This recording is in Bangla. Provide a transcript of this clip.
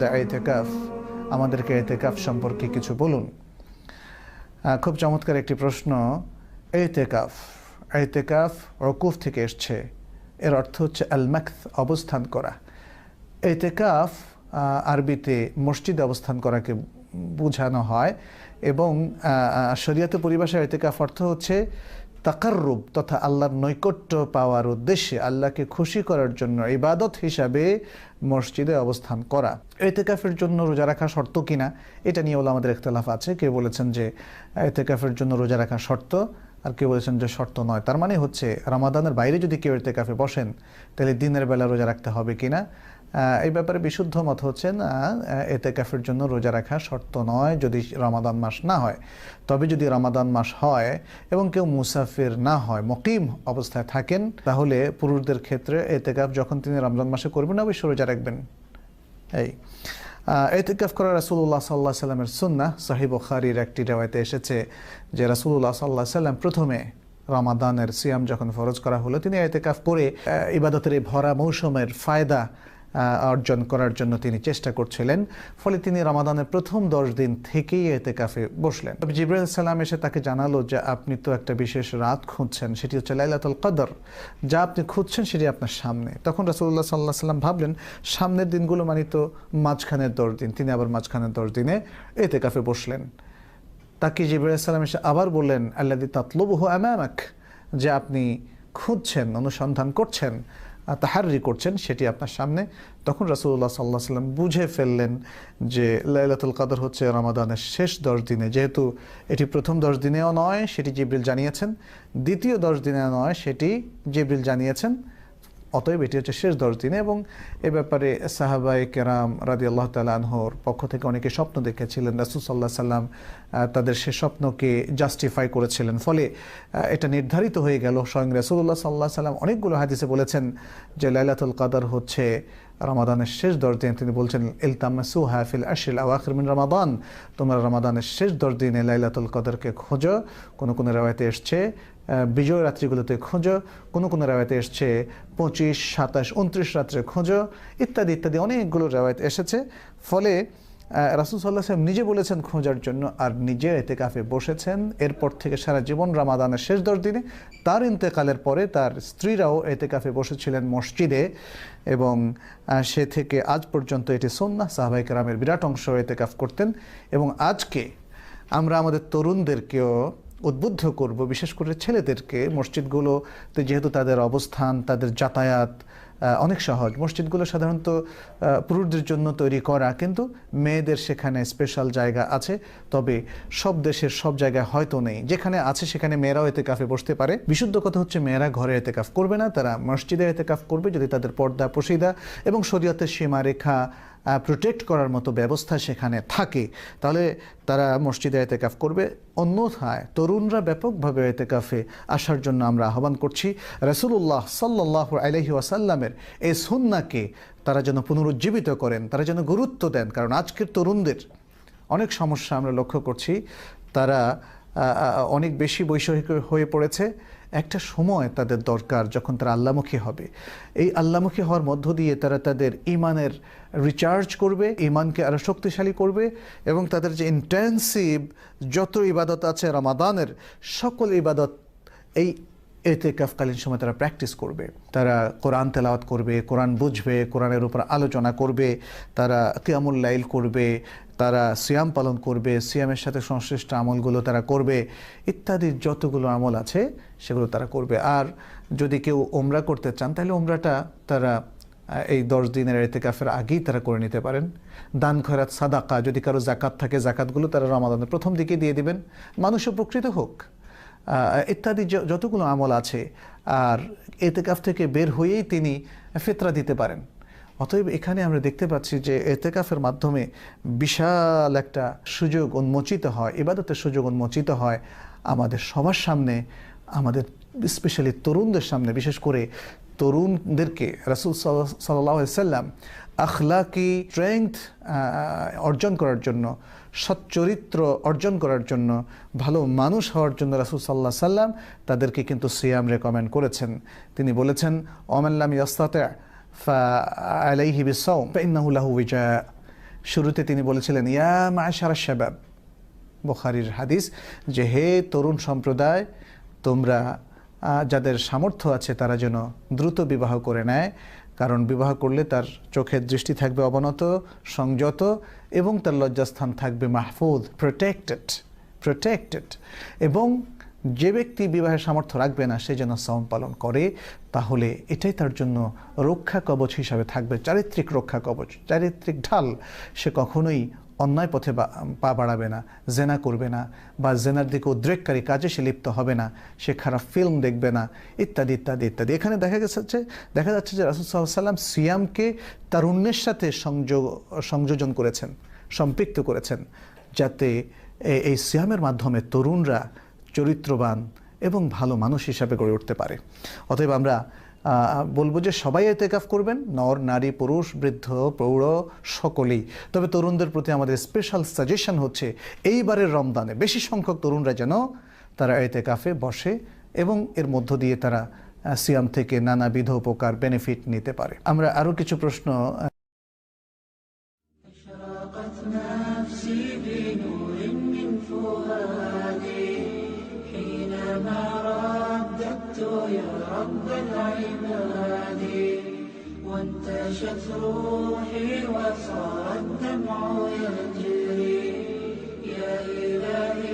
দ্য এতেকাফ, আমাদেরকে এতেকাফ সম্পর্কে কিছু বলুন। খুব চমৎকার একটি প্রশ্ন, এতেকাফ এতেকাফ রকুফ থেকে এসছে। এর অর্থ হচ্ছে আল মাকথ অবস্থান করা। এতেকাফ আরবিতে মসজিদে অবস্থান করাকে বোঝানো হয় এবং শরীয়তে পরিভাষায় এতেকাফ অর্থ হচ্ছে তাকাররুব তথা আল্লাহর নৈকট্য পাওয়ার উদ্দেশ্যে আল্লাহকে খুশি করার জন্য ইবাদত হিসাবে মসজিদে অবস্থান করা। এতেকাফের জন্য রোজা রাখা শর্ত কিনা, এটা নিয়ে আমাদের ইখতলাফ আছে। কেউ বলেছেন যে এতেকাফের জন্য রোজা রাখা শর্ত, আর কেউ বলেছেন যে শর্ত নয়। তার মানে হচ্ছে, রামাদানের বাইরে যদি কেউ এতেকাফে বসেন, তাহলে দিনের বেলা রোজা রাখতে হবে কিনা? এই ব্যাপারে বিশুদ্ধ মত হচ্ছে না এতে ক্যাফের জন্য রোজা রাখা শর্ত নয় যদি রমাদান মাস না হয়। তবে যদি রমাদান মাস হয় এবং কেউ মুসাফির না হয় মকিম অবস্থায় থাকেন তাহলে পুরুষদের ক্ষেত্রে এতেকাফ যখন তিনি রমজান মাসে করবেন অবশ্যই রোজা রাখবেন। এই এতেকাফ করা রাসুল্লাহ সাল্লাহ সাল্লামের সুন্না সাহিব খারির একটি রেওয়ায়তে এসেছে যে রাসুল্লাহ সাল্লাহ সাল্লাম প্রথমে রমাদানের সিয়াম যখন ফরজ করা হলো তিনি এতেকাফ করে আহ, ইবাদতের এই ভরা মৌসুমের ফায়দা অর্জন করার জন্য তিনি চেষ্টা করছিলেন। ফলে তিনি রমাদানের প্রথম দশ দিন থেকেই এতে কাফে বসলেন। তবে জিব্রাইল সালাম এসে তাকে জানালো যে, আপনি তো একটা বিশেষ রাত খুঁজছেন, সেটি হচ্ছে লাইলাতুল কদর। যা আপনি খুঁজছেন সেটি আপনার সামনে। তখন রাসুল্লাহ সাল্লাহ সাল্লাম ভাবলেন, সামনের দিনগুলো মানে তো মাঝখানের দশ দিন। তিনি আবার মাঝখানের দশ দিনে এতে কাফে বসলেন। তাকে জিবরাইল সালাম এসে আবার বললেন আল্লাদি তাতলবহু আমামাক, যে আপনি খুঁজছেন, অনুসন্ধান করছেন তাহারি করছেন, সেটি আপনার সামনে। তখন রাসুল্লাহ সাল্লাহ সাল্লাম বুঝে ফেললেন যে লাইলাতুল কাদর হচ্ছে রামাদানের শেষ দশ দিনে। যেহেতু এটি প্রথম দশ দিনেও নয়, সেটি জিব্রিল জানিয়েছেন। দ্বিতীয় দশ দিনেও নয়, সেটি জিব্রিল জানিয়েছেন। অতএব এটি হচ্ছে শেষ দশ দিনে এবং এ ব্যাপারে সাহাবাই কেরাম রাজি আল্লাহ তালাহর পক্ষ থেকে অনেকে স্বপ্ন দেখেছিলেন, রাসুল সাল্লাহ সাল্লাম তাদের সে স্বপ্নকে জাস্টিফাই করেছিলেন। ফলে এটা নির্ধারিত হয়ে গেল। স্বয়ং রাসুল্লাহ সাল্লাহ সাল্লাম অনেকগুলো হাদিসে বলেছেন যে, লাইলাতুল কাদার হচ্ছে রমাদানের শেষ দশ দিন তিনি বলছেন ইলতামাসু হাফিল আশিল আওয়াখির মিন রমাদান। তোমরা রমাদানের শেষ দশ দিনে লাইলাতুল কদরকে খোঁজো। কোনো কোনো রেওয়ায়তে এসছে বিজয় রাত্রিগুলোতে খোঁজো। কোনো কোনো রেওয়ায়তে এসছে, পঁচিশ, সাতাশ উনত্রিশ রাত্রে খোঁজো। ইত্যাদি ইত্যাদি অনেকগুলো রেওয়ায়ত এসেছে। ফলে রাসুল সাল্লাহ সাহেব নিজে বলেছেন খোঁজার জন্য আর নিজে এতে কাফে বসেছেন। এরপর থেকে সারা জীবন রামাদানের শেষ দশ দিনে তার ইন্তেকালের পরে তার স্ত্রীরাও এতে কাফে বসেছিলেন মসজিদে এবং সে থেকে আজ পর্যন্ত এটি সন্না সাহাবাই রামের বিরাট অংশ এতে কাফ করতেন এবং আজকে আমরা আমাদের তরুণদেরকেও উদ্বুদ্ধ করব, বিশেষ করে ছেলেদেরকে। মসজিদগুলোতে যেহেতু তাদের অবস্থান, তাদের যাতায়াত অনেক সহজ। মসজিদগুলো সাধারণত পুরুষদের জন্য তৈরি করা, কিন্তু মেয়েদের সেখানে স্পেশাল জায়গা আছে। তবে সব দেশের সব জায়গায় হয়তো নেই। যেখানে আছে, সেখানে মেয়েরাও এতে কাফে বসতে পারে। বিশুদ্ধ কথা হচ্ছে, মেয়েরা ঘরে এতে কাফ করবে না, তারা মসজিদে এতে কাফ করবে যদি তাদের পর্দা পশিদা এবং শরীয়তের সীমারেখা প্রোটেক্ট করার মতো ব্যবস্থা সেখানে থাকে। তাহলে তারা মসজিদে এতেকাফ করবে। অন্যথায় তরুণরা ব্যাপকভাবে এতেকাফে আসার জন্য আমরা আহ্বান করছি। রসুল্লাহ সাল্লাহ আলহি ওয়াসাল্লামের এই সুন্নাকে তারা যেন পুনরুজ্জীবিত করেন, তারা যেন গুরুত্ব দেন। কারণ আজকের তরুণদের অনেক সমস্যা আমরা লক্ষ্য করছি। তারা অনেক বেশি বৈষয়িক হয়ে পড়েছে। একটা সময় তাদের দরকার যখন তারা আল্লামুখী হবে। এই আল্লামুখী হওয়ার মধ্য দিয়ে তারা তাদের ইমানের রিচার্জ করবে, ইমানকে আরও শক্তিশালী করবে এবং তাদের যে ইন্টেন্সিভ যত ইবাদত আছে রমাদানের সকল ইবাদত এই এতে কাফকালীন সময় তারা প্র্যাকটিস করবে। তারা কোরআন তেলাওয়াত করবে, কোরআন বুঝবে, কোরআনের উপর আলোচনা করবে, তারা কিয়ামুল লাইল করবে তারা সিয়াম পালন করবে, সিয়ামের সাথে সংশ্লিষ্ট আমলগুলো তারা করবে, ইত্যাদি যতগুলো আমল আছে সেগুলো তারা করবে। আর যদি কেউ ওমরা করতে চান, তাহলে ওমরাটা তারা এই দশ দিনের এতেকাফের আগেই তারা করে নিতে পারেন। দান, খয়রাত, সাদাকা, যদি কারও জাকাত থাকে, জাকাতগুলো তারা রমাদানের প্রথম দিকে দিয়ে দিবেন। মানুষ উপকৃত হোক। ইত্যাদি যতগুলো আমল আছে, আর এতেকাফ থেকে বের হয়েই তিনি ফেতরা দিতে পারেন। অতএব এখানে আমরা দেখতে পাচ্ছি যে এতেকাফের মাধ্যমে বিশাল একটা সুযোগ উন্মোচিত হয়, ইবাদতের সুযোগ উন্মোচিত হয় আমাদের সবার সামনে, আমাদের স্পেশালি তরুণদের সামনে, বিশেষ করে তরুণদেরকে রাসুল সাল্লাহ সাল্লাম আখলাকি স্ট্রেংথ অর্জন করার জন্য, সচ্চরিত্র অর্জন করার জন্য, ভালো মানুষ হওয়ার জন্য রাসুল সাল্লাহ সাল্লাম তাদেরকে কিন্তু সিয়াম রেকমেন্ড করেছেন। তিনি বলেছেন ওমাল্লাম ইয়াস্তাতে আলাইহি বিসাউম ফাইন্নাহু লাহু উইজা শুরুতে তিনি বলেছিলেন, ইয়া মাশারা শাবাব বুখারীর হাদিস, যে হে তরুণ সম্প্রদায়, তোমরা যাদের সামর্থ্য আছে তারা যেন দ্রুত বিবাহ করে নেয়, কারণ বিবাহ করলে তার চোখের দৃষ্টি থাকবে অবনত, সংযত এবং তার লজ্জাস্থান থাকবে মাহফুজ প্রোটেক্টেড প্রোটেক্টেড এবং যে ব্যক্তি বিবাহের সামর্থ্য রাখবে না, সে যেন সম পালন করে, তাহলে এটাই তার জন্য রক্ষা কবচ হিসাবে থাকবে। চারিত্রিক রক্ষা কবচ, চারিত্রিক ঢাল, সে কখনোই অন্যায় পথে পা বাড়াবে না, জেনা করবে না, বা জেনার দিকে উদ্রেককারী কাজে সে লিপ্ত হবে না, সে খারাপ ফিল্ম দেখবে না, ইত্যাদি ইত্যাদি ইত্যাদি। এখানে দেখা গেছে দেখা যাচ্ছে যে রাসুল সাল্লাম সিয়ামকে তারুণ্যের সাথে সংযোগ, সংযোজন করেছেন, সম্পৃক্ত করেছেন, যাতে এই সিয়ামের মাধ্যমে তরুণরা চরিত্রবান এবং ভালো মানুষ হিসাবে গড়ে উঠতে পারে। অতএব আমরা বলব যে সবাই এতেকাফ করবেন, নর, নারী, পুরুষ, বৃদ্ধ প্রৌঢ় সকলেই। তবে তরুণদের প্রতি আমাদের স্পেশাল সাজেশন হচ্ছে, এইবারের রমদানে বেশি সংখ্যক তরুণরা যেন তারা এতেকাফে বসে এবং এর মধ্য দিয়ে তারা সিয়াম থেকে নানাবিধ উপকার বেনিফিট নিতে পারে। আমরা আরও কিছু প্রশ্ন رددت يا رب العباد وانتشت روحي وصار الدمع يجري. يا إلهي